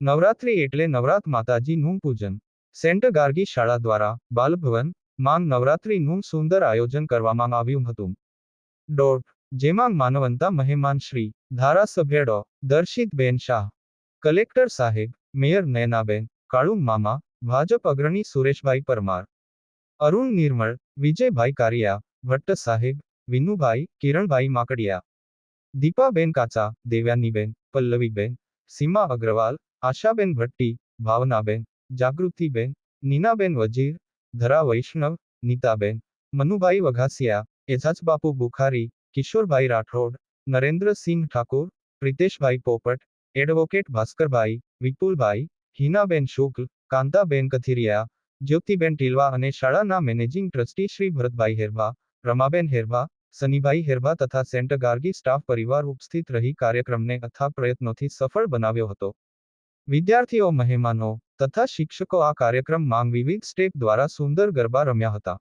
નવરાત્રિ એટલે નવરાત માતાજીનું પૂજન. સેન્ટ ગાર્ગી શાળા દ્વારા બાલભવન માંગ નવરાત્રિનું સુંદર આયોજન કરવામાં આવ્યું હતું. ડોટ જેમાં માનવંતા મહેમાન શ્રી, ધારાસભ્ય ડો દર્શિતબેન શાહ, કલેક્ટર સાહેબ, મેયર નયનાબેન, કાળુ મામા, ભાજપ અગ્રણી સુરેશભાઈ પરમાર, અરુણ નિર્મળ, વિજયભાઈ કારિયા, ભટ્ટ સાહેબ, વિનુભાઈ, કિરણભાઈ માકડિયા, દીપાબેન કાચા, દેવ્યાનીબેન, પલ્લવીબેન, સીમા અગ્રવાલ આશાબેન ભટ્ટી, ભાવનાબેન, જાગૃતિબેન, નીનાબેન વજીર, ધરા વૈષ્ણવ, નીતાબેન, મનુભાઈ વઘાસિયા, એઝાજબાપુ બુખારી, કિશોરભાઈ રાઠોડ, નરેન્દ્રસિંહ ઠાકુર, પ્રિતેશભાઈ પોપટ, એડવોકેટ ભાસ્કરભાઈ, વિપુલભાઈ, હિનાબેન શુક્લ, કાંતાબેન કથિરિયા, જ્યોતિબેન ટીલવા અને શાળાના મેનેજિંગ ટ્રસ્ટી શ્રી ભરતભાઈ હેરવા, રમાબેન હેરવા, સનીભાઈ હેરવા તથા સેન્ટ ગાર્ગી સ્ટાફ પરિવાર ઉપસ્થિત રહી કાર્યક્રમને અથાગ પ્રયત્નોથી સફળ બનાવ્યો હતો. વિદ્યાર્થીઓ મહેમાનો તથા શિક્ષકો આ કાર્યક્રમ માંગ વિવિધ સ્ટેપ દ્વારા સુંદર ગરબા રમ્યા હતા.